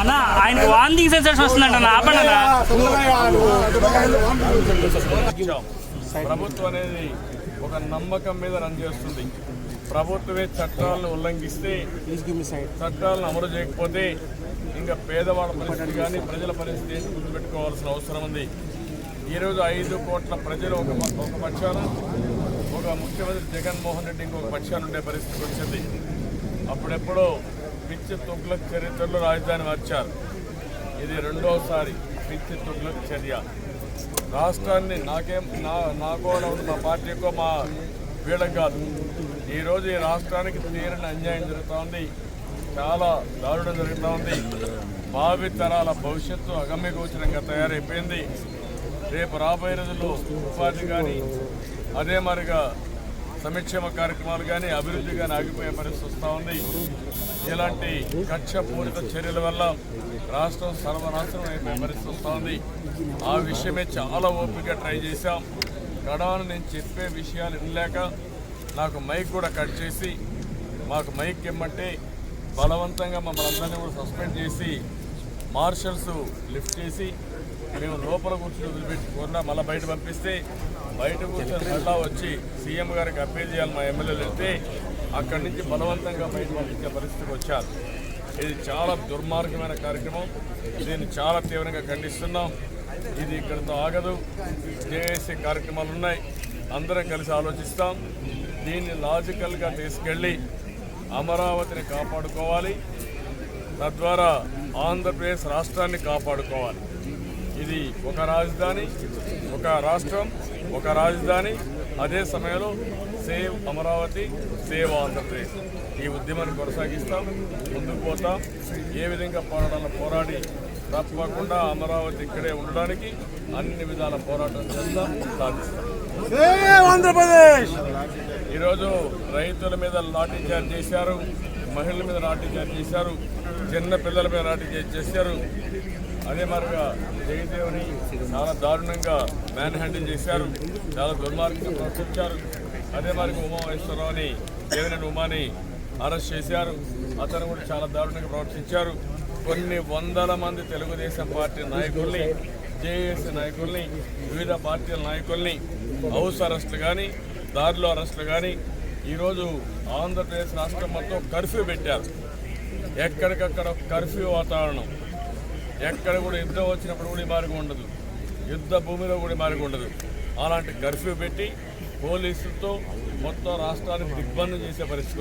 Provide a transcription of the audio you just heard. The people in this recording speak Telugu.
అన్న వాంతింగ్ వస్తుందంట ఆపండి ప్రభుత్వం అనేది ఒక నమ్మకం మీద రన్ చేస్తుంది. ప్రభుత్వమే చట్టాలను ఉల్లంఘిస్తే చట్టాలను అమలు చేయకపోతే ఇంకా పేదవాళ్ళ పరిస్థితి కానీ ప్రజల పరిస్థితి గుర్తుపెట్టుకోవాల్సిన అవసరం ఉంది. ఈరోజు ఐదు కోట్ల ప్రజలు ఒక ఒక పక్షాన ఒక ముఖ్యమంత్రి జగన్మోహన్ రెడ్డి ఇంకొక పక్షాన ఉండే పరిస్థితి వచ్చింది. అప్పుడెప్పుడో పిచ్చి తుగ్లక్ చరిత్రలో రాజధాని మార్చారు. ఇది రెండోసారి పిచ్చి తుగ్లక్ చర్య. రాష్ట్రాన్ని నాకేం నా నాకో మా పార్టీకో మా వీళ్ళకి కాదు. ఈరోజు ఈ రాష్ట్రానికి తీరని అన్యాయం జరుగుతూ ఉంది చాలా దారుణం జరుగుతూ ఉంది భావి తరాల భవిష్యత్తు అగమ్యగోచరంగా తయారైపోయింది. రేపు రాబోయే రోజుల్లో ఉపాధి కానీ అదే మరిగా సంక్షేమ కార్యక్రమాలు కానీ అభివృద్ధి కానీ ఆగిపోయే పరిస్థితి వస్తూ ఉంది. ఇలాంటి కక్షపూరిత చర్యల వల్ల రాష్ట్రం సర్వనాశనం అయిపోయే పరిస్థితి వస్తూ ఉంది. ఆ విషయమే చాలా ఓపిక ట్రై చేశాం. గడవను నేను చెప్పే విషయాలు వినలేక నాకు మైక్ కూడా కట్ చేసి మాకు మైక్ ఇమ్మంటే బలవంతంగా మమ్మల్ని అందరినీ కూడా సస్పెండ్ చేసి మార్షల్స్ లిఫ్ట్ చేసి మేము లోపల కూర్చొని వదిలిపెట్టుకున్నా మళ్ళీ బయట పంపిస్తే బయట కూర్చొని మళ్ళా వచ్చి సీఎం గారికి అప్పీల్ చేయాలి మా ఎమ్మెల్యేలు వెళ్తే అక్కడి నుంచి బలవంతంగా బయట పంపించే పరిస్థితికి వచ్చారు. ఇది చాలా దుర్మార్గమైన కార్యక్రమం. దీన్ని చాలా తీవ్రంగా ఖండిస్తున్నాం. ఇది ఇక్కడితో ఆగదు. జేఏసీ కార్యక్రమాలు ఉన్నాయి. అందరం కలిసి ఆలోచిస్తాం. దీన్ని లాజికల్గా తీసుకెళ్ళి అమరావతిని కాపాడుకోవాలి. తద్వారా ఆంధ్రప్రదేశ్ రాష్ట్రాన్ని కాపాడుకోవాలి. ఇది ఒక రాజధాని ఒక రాష్ట్రం ఒక రాజధాని. అదే సమయంలో సేవ్ అమరావతి సేవ్ ఆంధ్రప్రదేశ్. ఈ ఉద్యమాన్ని కొనసాగిస్తాం ముందుకు పోతాం. ఏ విధంగా పోరాటాలను పోరాడి తప్పకుండా అమరావతి ఇక్కడే ఉండడానికి అన్ని విధాల పోరాటం చేస్తాం సాధిస్తాం. ఆంధ్రప్రదేశ్! ఈరోజు రైతుల మీద లాఠీ చార్జ్ చేశారు మహిళల మీద లాఠీ చార్జ్ చేశారు చిన్న పిల్లల మీద లాఠీ చార్జ్ చేశారు. అదే మరిగా జగదేవుని చాలా దారుణంగా మ్యాన్ హ్యాండిల్ చేశారు. చాలా దుర్మార్గంగా ప్రవర్తించారు. అదే మరిగా ఉమామహేశ్వరరావుని దేవినేని ఉమాని అరెస్ట్ చేశారు. అతను కూడా చాలా దారుణంగా ప్రవర్తించారు. కొన్ని వందల మంది తెలుగుదేశం పార్టీ నాయకుల్ని జేఏసీ నాయకుల్ని వివిధ పార్టీల నాయకుల్ని హౌస్ అరెస్టులు కానీ దారిలో అరెస్టులు కానీ ఈరోజు ఆంధ్రప్రదేశ్ రాష్ట్రం మొత్తం కర్ఫ్యూ పెట్టారు. ఎక్కడికక్కడ కర్ఫ్యూ వాతావరణం. ఎక్కడ కూడా యుద్ధం వచ్చినప్పుడు కూడా ఈ మార్గం ఉండదు. యుద్ధ భూమిలో కూడా మార్గం ఉండదు. అలాంటి కర్ఫ్యూ పెట్టి పోలీసులతో మొత్తం రాష్ట్రానికి దిగ్బంధం చేసే పరిస్థితి